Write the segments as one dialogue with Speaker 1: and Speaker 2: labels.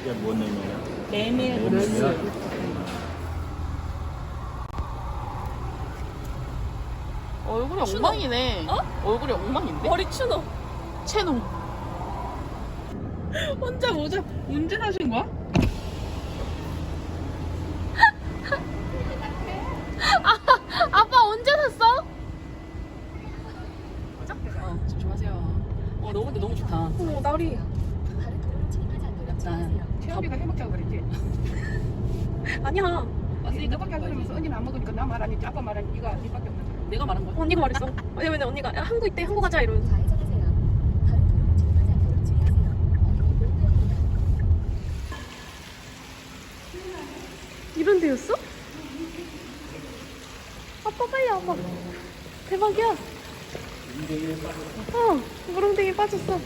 Speaker 1: 이게 뭔 냉면이야?
Speaker 2: 메밀
Speaker 1: 냉면이야?
Speaker 3: 얼굴이 엉망이네.
Speaker 2: 어?
Speaker 3: 얼굴이 엉망인데?
Speaker 2: 머리 추노.
Speaker 3: 채농.
Speaker 2: 혼자 모자 사신 거야?
Speaker 3: 아빠 언제 샀어?
Speaker 2: 어, 조심하세요. 어, 너무 근데 너무 좋다. 어, 나리. 짠.
Speaker 4: 태엽이가 해먹자고 그랬지.
Speaker 2: 아니야.
Speaker 4: 왔으니까 너밖에 안 그러면서 언니는 안 먹으니까 나 말하니 아빠 말하니 네가 네밖에 없는
Speaker 2: 내가 말한 거야.
Speaker 5: 언니가 말했어. 왜냐면 언니가 야, 한국 있대, 한국 가자 이러면서. 이런 데였어? 아빠 빨리 와봐. 대박이야. 어, 무릉댕이 빠졌어.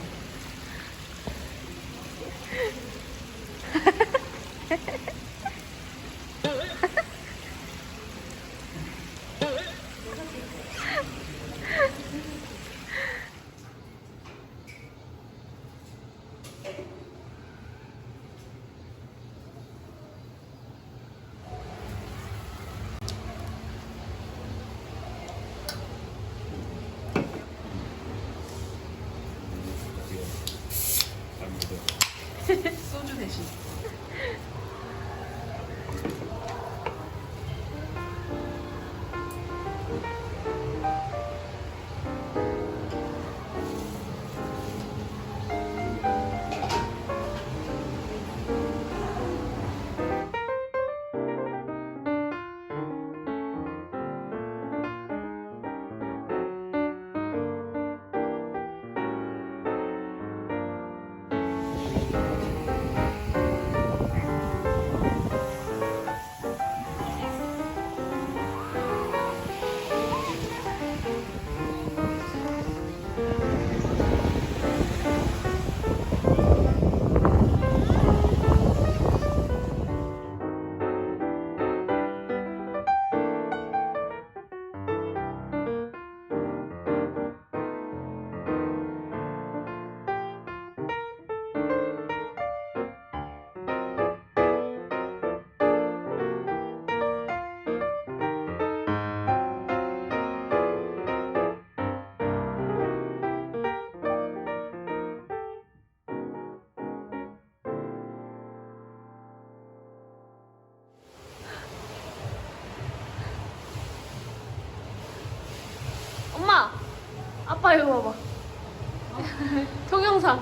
Speaker 5: 아빠 이거 봐봐. 동영상.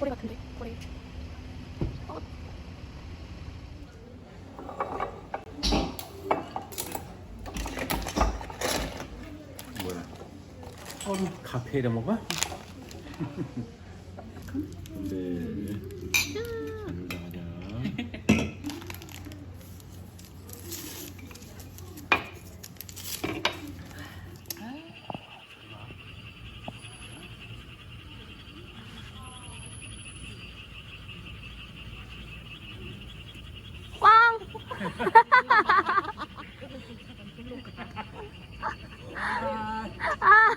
Speaker 5: 고래 같은데? 고래.
Speaker 1: 뭐야? 서울 카페에 먹어? 네. 잘 가자.
Speaker 5: 꽝!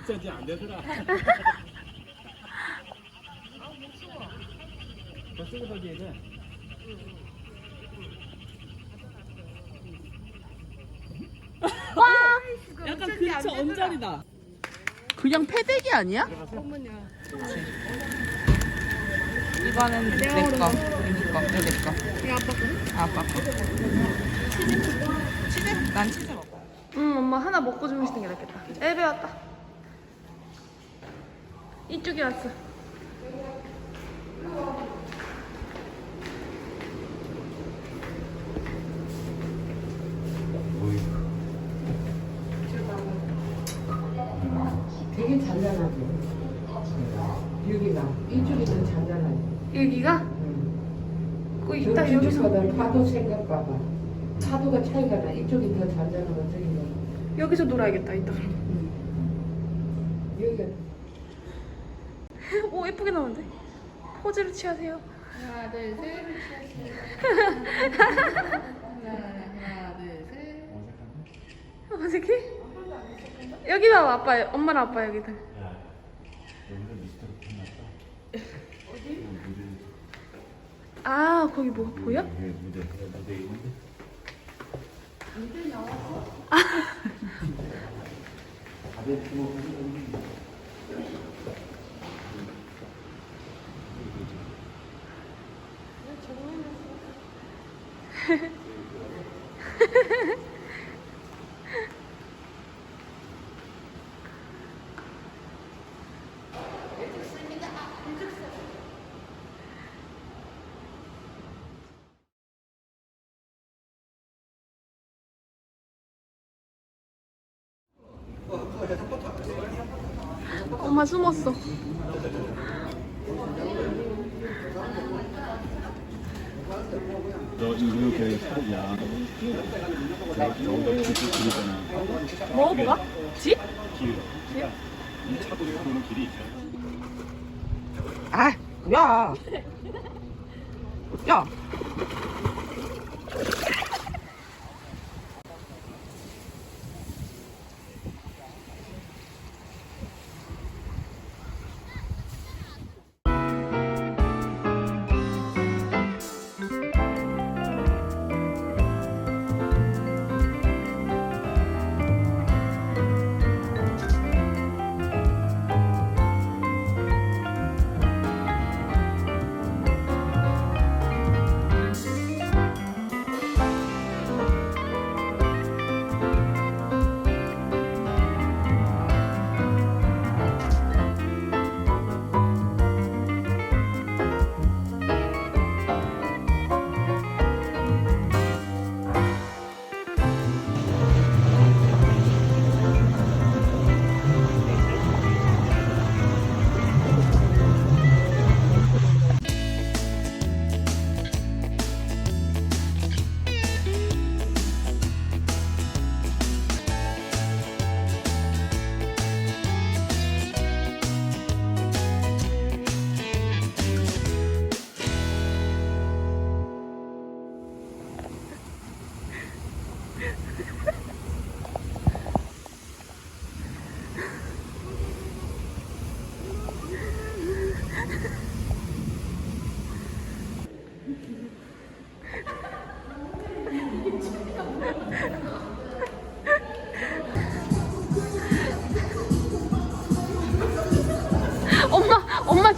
Speaker 1: 진짜 안 되더라. 더 세게 던져야 돼.
Speaker 2: 약간 근처 언저리다.
Speaker 3: 그냥 패대기 아니야? 이거는 내 거, 언니 거, 이거 내 거. 이거 아빠 거? 아빠 거. 치즈? 치즈? 난 치즈 먹어.
Speaker 5: 응, 엄마 하나 먹고 주무시는 게 낫겠다. 엘베 왔다. 이쪽에 왔어.
Speaker 6: 되게 잔잔하지. 여기가 이쪽이 더 잔잔하지.
Speaker 5: 여기가?
Speaker 6: 응.
Speaker 5: 거기 딱 여기서
Speaker 6: 파도 생각 봐봐. 파도가 차이가 나. 이쪽이 더 잔잔하고 저기가.
Speaker 5: 여기서 놀아야겠다 이따.
Speaker 6: 여기가
Speaker 5: 오 예쁘게 나오는데. 포즈를 취하세요.
Speaker 3: 하나, 둘, 셋. 하나, 둘, 셋.
Speaker 5: 어색해? 여기 봐 아빠 엄마랑 아빠 여기다.
Speaker 1: 여기서 미스터로 끝났다.
Speaker 5: 아 거기 뭐 보여?
Speaker 1: 무대 무대 있는데. 다들 주목하는
Speaker 5: 엄마 숨었어.
Speaker 1: 너 이렇게 야. 저기다 길 길이잖아.
Speaker 5: 뭐 뭐가? 집?
Speaker 1: 길. 이 차도 도는 길이 있잖아.
Speaker 3: 아, 야. 야.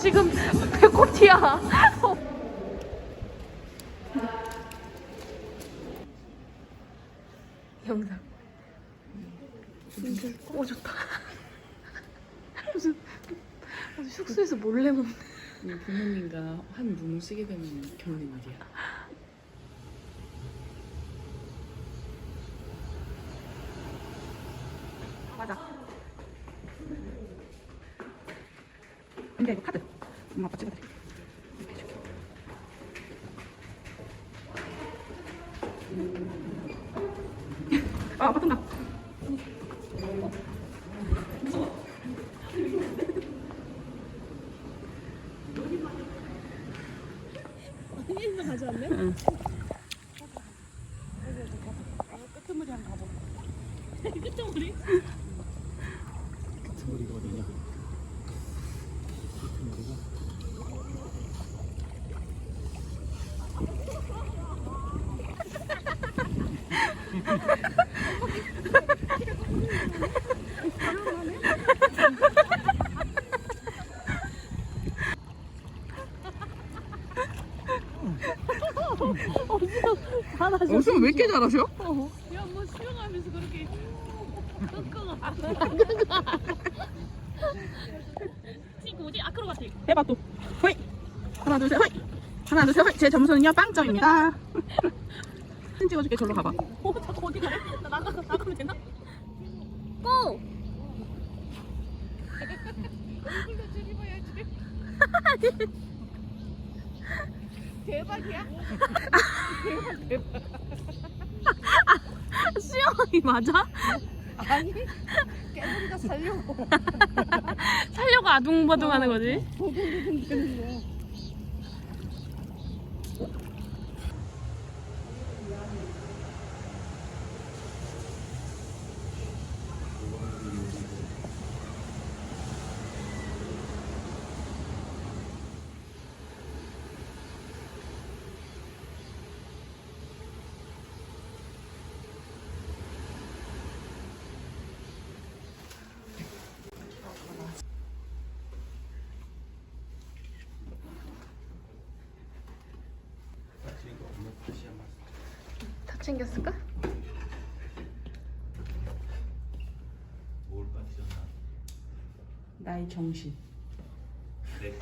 Speaker 5: 지금 배꼽티야. 영상. 진짜 오 좋다. 무슨 숙소에서 몰래 먹는.
Speaker 2: 부모님과 한 눈을 쓰게 되면 결혼의 일이야.
Speaker 3: 맞아. 근데 이거 카드. 엄마 아빠 찍어드릴게. 아, 아빠 뜬다.
Speaker 1: 머리가 어디냐? 머리가
Speaker 3: 웃음 왜 이렇게 잘하셔?
Speaker 2: 야뭐 수영하면서 그렇게 지금 어디 아크로바틱
Speaker 3: 해봐 또. 호이. 하나 둘 셋. 호이. 하나 둘 셋. 호이. 제 점수는요 빵점입니다. 사진 찍어줄게. 절로 가봐.
Speaker 2: 어 자꾸 어디 가래? 나 나가 나가면 되나?
Speaker 5: 고!
Speaker 4: 대박이야?
Speaker 5: 수영이 맞아?
Speaker 4: 아니 깨물이가 살려고
Speaker 5: 살려고 아둥바둥 하는 거지?
Speaker 1: 다 챙겼을까?
Speaker 5: 나의 정신.
Speaker 7: 네.